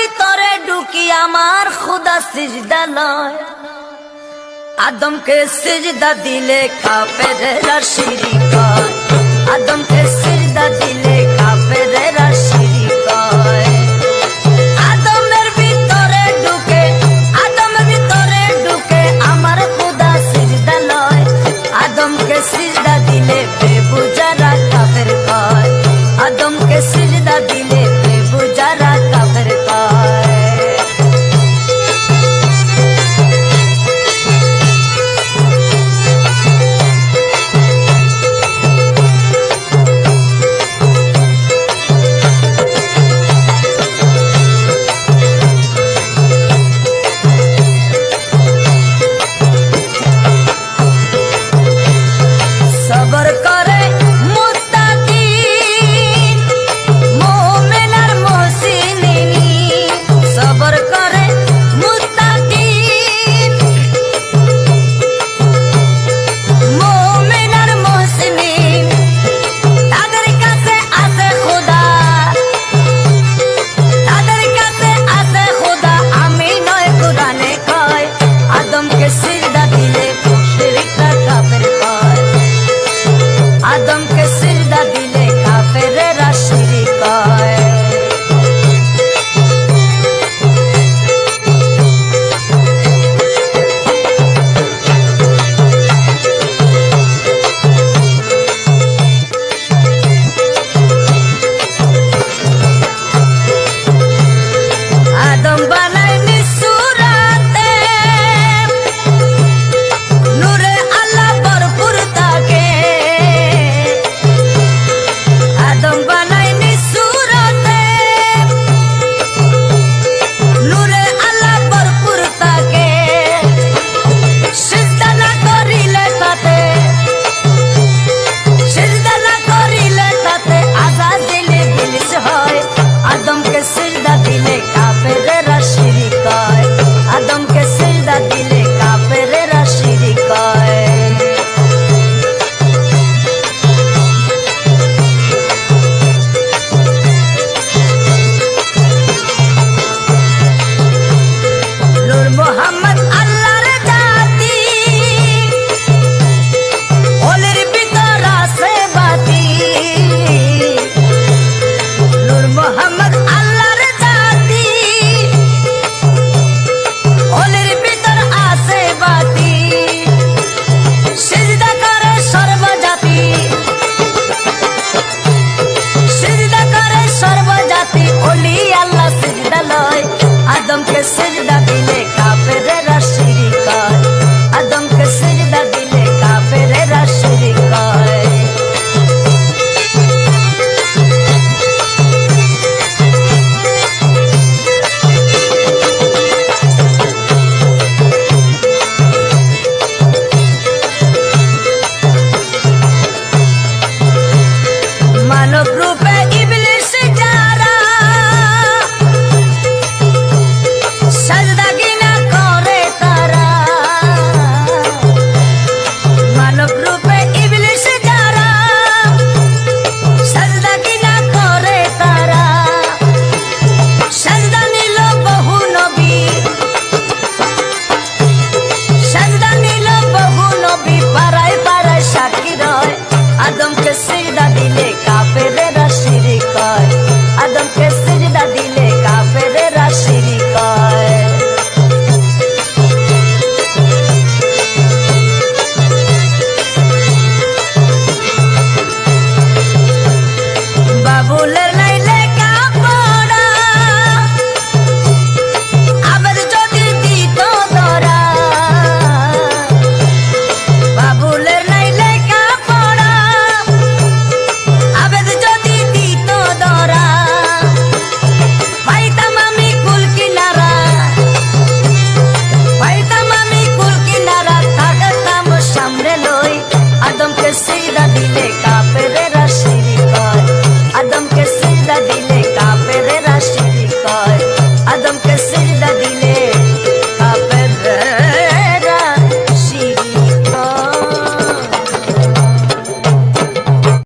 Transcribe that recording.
ভিতরে ঢুকি আমার খুদা সিজদা নয়। আদমকে সিজদা দিলে শিরিক কয় আদমকে সিজদা দিলে सिर दिले